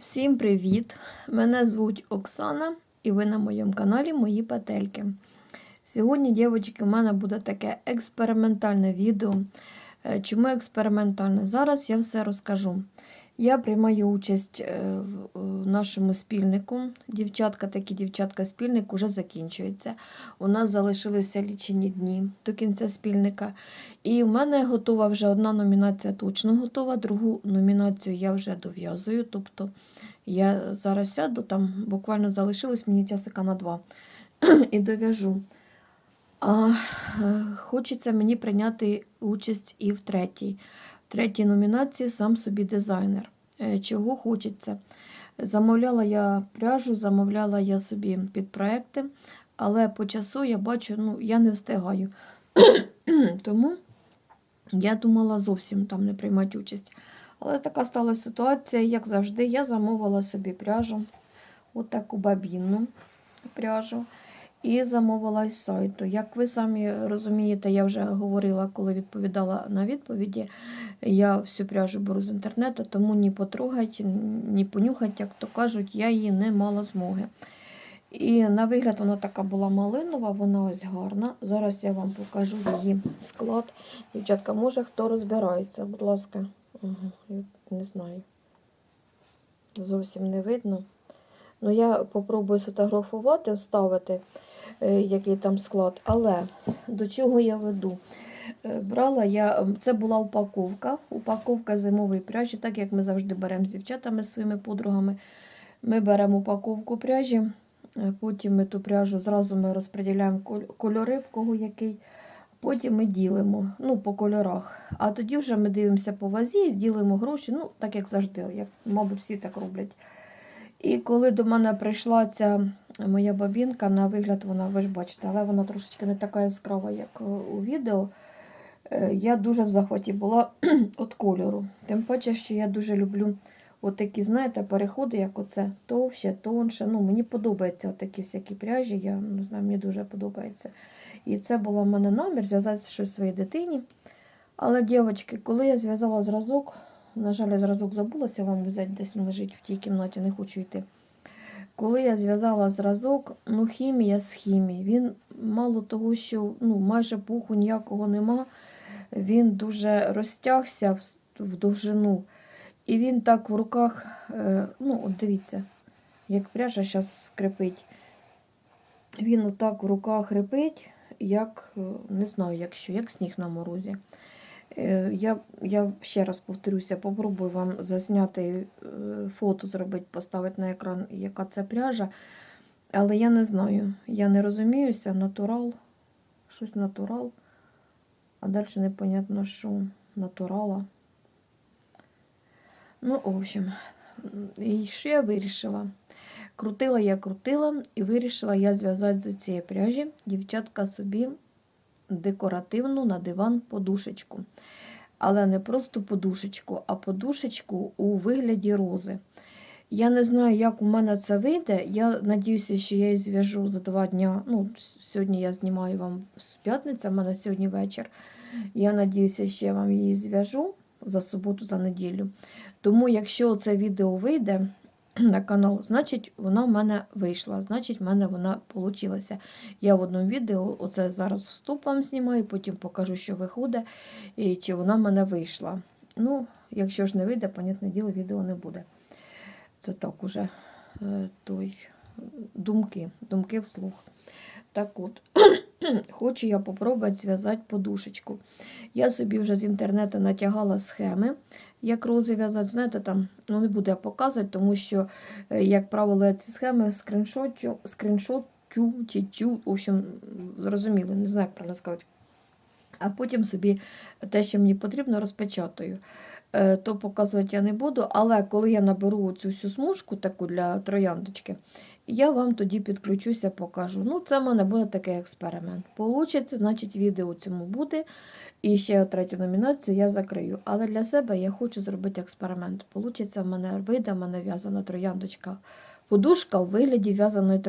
Всім привіт! Мене звуть Оксана, і ви на моєму каналі Мої Петельки. Сьогодні, дівчатки, у мене буде таке експериментальне відео. Е, Чому експериментальне? Зараз я все розкажу. Я приймаю участь е, в нашому спільнику. Дівчатка, такі дівчатка, спільник уже закінчується. У нас залишилися лічені дні до кінця спільника. І в мене готова вже одна номінація точно готова, другу номінацію я вже дов'язую. Тобто я зараз сяду, там буквально залишилось мені часика на два і дов'яжу. А е, хочеться мені прийняти участь і в третій. Третій номінації сам собі дизайнер. Е, Чого хочеться? Замовляла я пряжу, замовляла я собі під проекти, але по часу я бачу, ну, я не встигаю. Тому я думала зовсім там не приймати участь. Але така стала ситуація, як завжди, я замовила собі пряжу, отаку бабінну пряжу. І замовила сайту. Як ви самі розумієте, я вже говорила, коли відповідала на відповіді. Я всю пряжу беру з інтернету, тому ні потрогать, ні понюхать, як то кажуть, я її не мала змоги. І на вигляд вона така була малинова, вона ось гарна. Зараз я вам покажу її склад. Дівчатка, може хто розбирається, будь ласка. Ага, не знаю. Зовсім не видно. Ну, я попробую сфотографувати, вставити, е, який там склад. Але до чого я веду? Е, Брала я, це була упаковка, упаковка зимової пряжі, так як ми завжди беремо з дівчатами, з своїми подругами. Ми беремо упаковку пряжі, е, потім ми ту пряжу зразу ми розподіляємо кольори, в кого який. Потім ми ділимо ну, по кольорах. А тоді вже ми дивимося по вазі, ділимо гроші, ну, так як завжди, як, мабуть, всі так роблять. І коли до мене прийшла ця моя бабінка, на вигляд вона, ви ж бачите, але вона трошечки не така яскрава, як е, у відео. е, Я дуже в захваті була від кольору. Тим паче, що я дуже люблю отакі, знаєте, переходи, як оце товще, тонше. Ну, мені подобаються такі всякі пряжі, я не знаю, мені дуже подобається. І це було в мене намір зв'язати щось своїй дитині. Але, дівчатки, коли я зв'язала зразок, на жаль, я зразок забулася вам взяти, десь він лежить в тій кімнаті, не хочу йти. Коли я зв'язала зразок, ну хімія з хімії. Він мало того, що ну, майже пуху ніякого нема, він дуже розтягся в, в довжину. І він так в руках, е, ну, от дивіться, як пряжа зараз скрипить. Він отак в руках репить, як, е, не знаю, як що, як сніг на морозі. Е, Я, я ще раз повторюся, попробую вам засняти е, фото, зробити, поставити на екран, яка це пряжа. Але я не знаю, я не розуміюся, натурал, щось натурал, а далі непонятно, що натурала. Ну, в общем, і що я вирішила? Крутила я крутила і вирішила я зв'язати з цієї пряжі дівчатка собі декоративну на диван подушечку. Але не просто подушечку, а подушечку у вигляді рози. Я не знаю, як у мене це вийде. Я надіюся, що я її зв'яжу за два дня. Ну, сьогодні я знімаю вам з п'ятниця, в мене сьогодні вечір. Я надіюся, що я вам її зв'яжу за суботу, за неділю. Тому, якщо це відео вийде на канал, значить вона в мене вийшла, значить в мене вона вийшла. Я в одному відео оце зараз вступ вам знімаю, потім покажу, що виходить, і чи вона в мене вийшла. Ну, якщо ж не вийде, понятне діло, відео не буде. Це так уже е, той думки, думки вслух. Так от, хочу я попробувати зв'язати подушечку. Я собі вже з інтернету натягала схеми, як рози в'язати. Знаєте, там ну не буду я показувати, тому що, е, як правило, я ці схеми скріншотчу, скріншотчу чи чу, в общем, зрозуміли, не знаю, як правильно сказати. А потім собі те, що мені потрібно, розпечатаю. Е, То показувати я не буду, але коли я наберу цю всю смужку таку для трояндочки, я вам тоді підключуся, покажу. Ну, це в мене буде такий експеримент. Получиться, значить, відео цьому буде. І ще третю номінацію я закрию. Але для себе я хочу зробити експеримент. Получиться в мене вийде в мене в'язана трояндочка. Подушка у вигляді в'язаної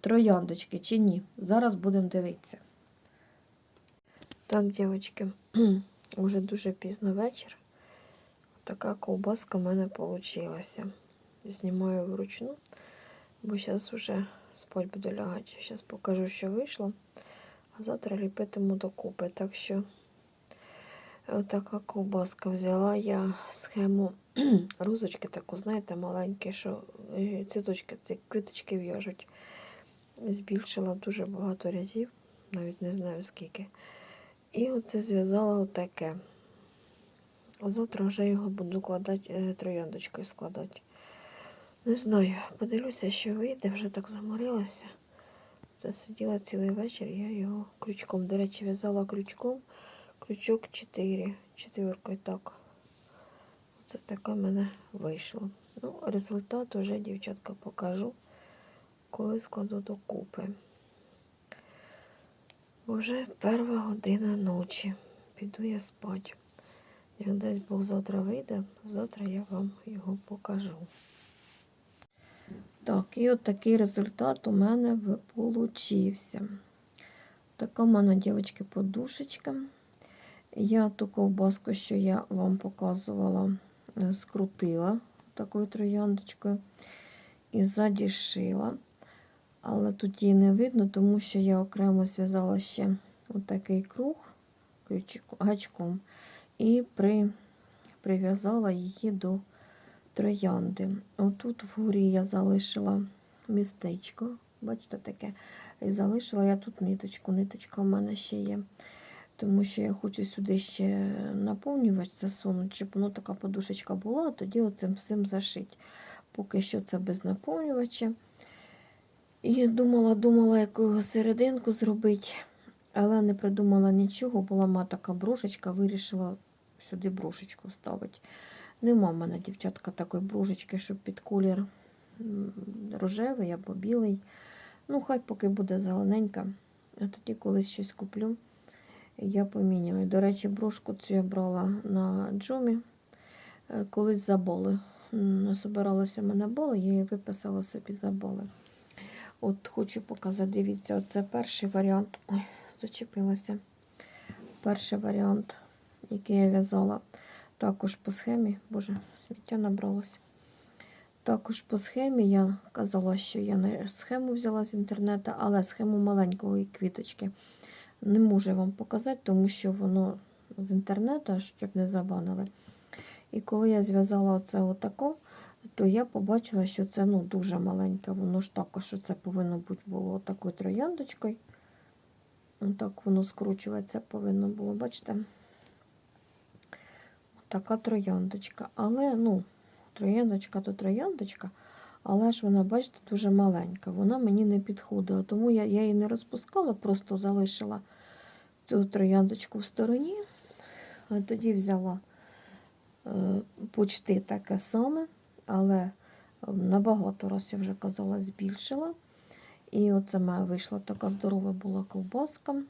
трояндочки чи ні. Зараз будемо дивитися. Так, дівчатки, уже дуже пізно вечір. Така ковбаска в мене вийшла. знімаю вручну, бо зараз вже спать буду лягати. Зараз покажу, що вийшло, а завтра ліпитиму докупи. Так що отака ковбаска взяла я схему розочки, таку, знаєте, маленькі, що е, цвіточки, квіточки в'яжуть. Збільшила дуже багато разів, навіть не знаю скільки. І оце зв'язала отаке. А завтра вже його буду кладати е, трояндочкою складати. Не знаю, подивлюся, що вийде, вже так заморилася. Це сиділа цілий вечір, я його крючком. До речі, в'язала крючком. Крючок 4, четвіркою так. Це таке в мене вийшло. Ну, результат вже, дівчатка, покажу, коли складу докупи. Вже перша година ночі. Піду я спать. Як десь Бог завтра вийде, завтра я вам його покажу. Так, і от такий результат у мене получився. Така в мене, дівчатки, подушечка. Я ту ковбаску, що я вам показувала, е, скрутила такою трояндочкою і ззаді шила. Але тут її не видно, тому що я окремо зв'язала ще отакий круг гачком і при, прив'язала її до троянди. Отут вгорі я залишила містечко, бачите таке, і залишила я тут ниточку. Ниточка в мене ще є. Тому що я хочу сюди ще наповнювач засунути, щоб воно така подушечка була, а тоді оцим всім зашить. Поки що це без наповнювача. І думала, думала, яку серединку зробити, але не придумала нічого. Була ма така брошечка, вирішила сюди брошечку вставити. Нема в мене, дівчатка, такої брошечки, щоб під колір рожевий або білий. Ну, хай поки буде зелененька, а тоді колись щось куплю. Я поміняю. До речі, брошку цю я брала на джумі. Е, Колись заболи. Насобиралося мене боли, я її виписала собі заболи. От хочу показати, дивіться, оце перший варіант. Ой, зачепилася. Перший варіант, який я в'язала. Також по схемі, боже, сміття набралося. Також по схемі я казала, що я не схему взяла з інтернету, але схему маленької квіточки. Не можу вам показати, тому що воно з інтернету, щоб не забанили. І коли я зв'язала оце отако, то я побачила, що це ну, дуже маленьке. Воно ж також це повинно бути було такою трояндочкою. Так воно скручуватися повинно було, бачите? Така трояндочка. Але, ну, трояндочка то трояндочка, але ж вона, бачите, дуже маленька. Вона мені не підходила. Тому я, я її не розпускала, просто залишила цю трояндочку в стороні. Тоді взяла е, почти таке саме, але набагато раз я вже казала, збільшила. І оце моя вийшла така здорова була ковбаска.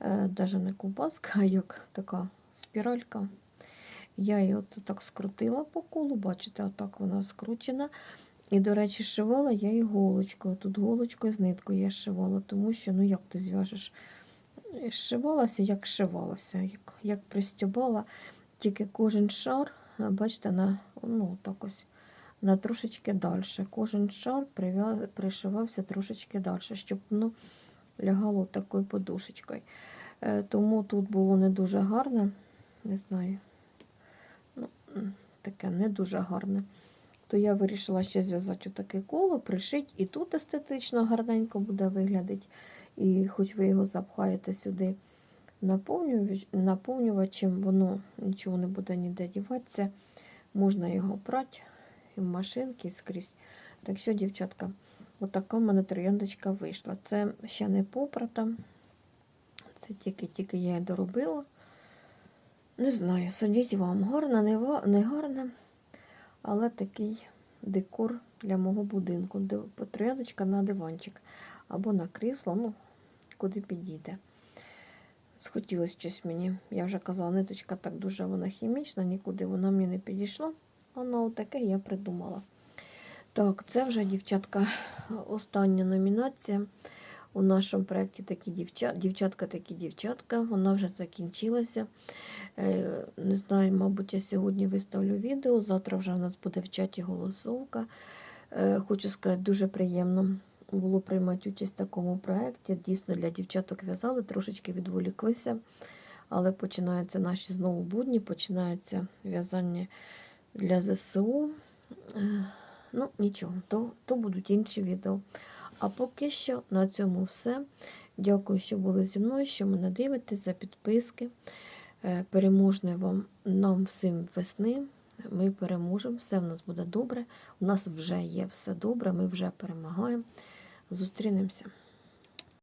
Е, Даже не ковбаска, а як така спіралька. Я її оце так скрутила по колу, бачите, отак вона скручена. І, до речі, шивала я її голочкою. Тут голочкою з ниткою я шивала, тому що, ну як ти зв'яжеш? Шивалася, як шивалася, як, як пристібала, тільки кожен шар, бачите, на, ну, так ось, на трошечки далі. Кожен шар пришивався трошечки далі, щоб воно лягало такою подушечкою. Е, Тому тут було не дуже гарне, не знаю, ну, таке не дуже гарне. То я вирішила ще зв'язати отаке коло, пришити, і тут естетично гарненько буде виглядати. І хоч ви його запхаєте сюди наповнювачем, воно нічого не буде ніде діватися. Можна його прати і в машинки і скрізь. Так що, дівчатка, отака в мене трояндочка вийшла. Це ще не попрата. Це тільки-тільки я її доробила. Не знаю, судіть вам, гарна, не, гарна, але такий декор для мого будинку. Ди- Трояндочка на диванчик або на крісло, ну, куди підійде. Схотілося щось мені. Я вже казала, ниточка так дуже вона хімічна, нікуди вона мені не підійшла. Воно таке я придумала. Так, це вже, дівчатка, остання номінація. У нашому проєкті такі дівчат, дівчатка, такі дівчатка. Вона вже закінчилася. Е, Не знаю, мабуть, я сьогодні виставлю відео. Завтра вже у нас буде в чаті голосовка. Е, Хочу сказати, дуже приємно було приймати участь в такому проєкті. Дійсно, для дівчаток в'язали, трошечки відволіклися. Але починаються наші знову будні, починається в'язання для ЗСУ. Е, Ну, нічого, то, то будуть інші відео. А поки що на цьому все. Дякую, що були зі мною, що мене дивитесь, за підписки. Е, Переможне вам нам всім весни. Ми переможемо, все в нас буде добре. У нас вже є все добре, ми вже перемагаємо. Зустрінемося.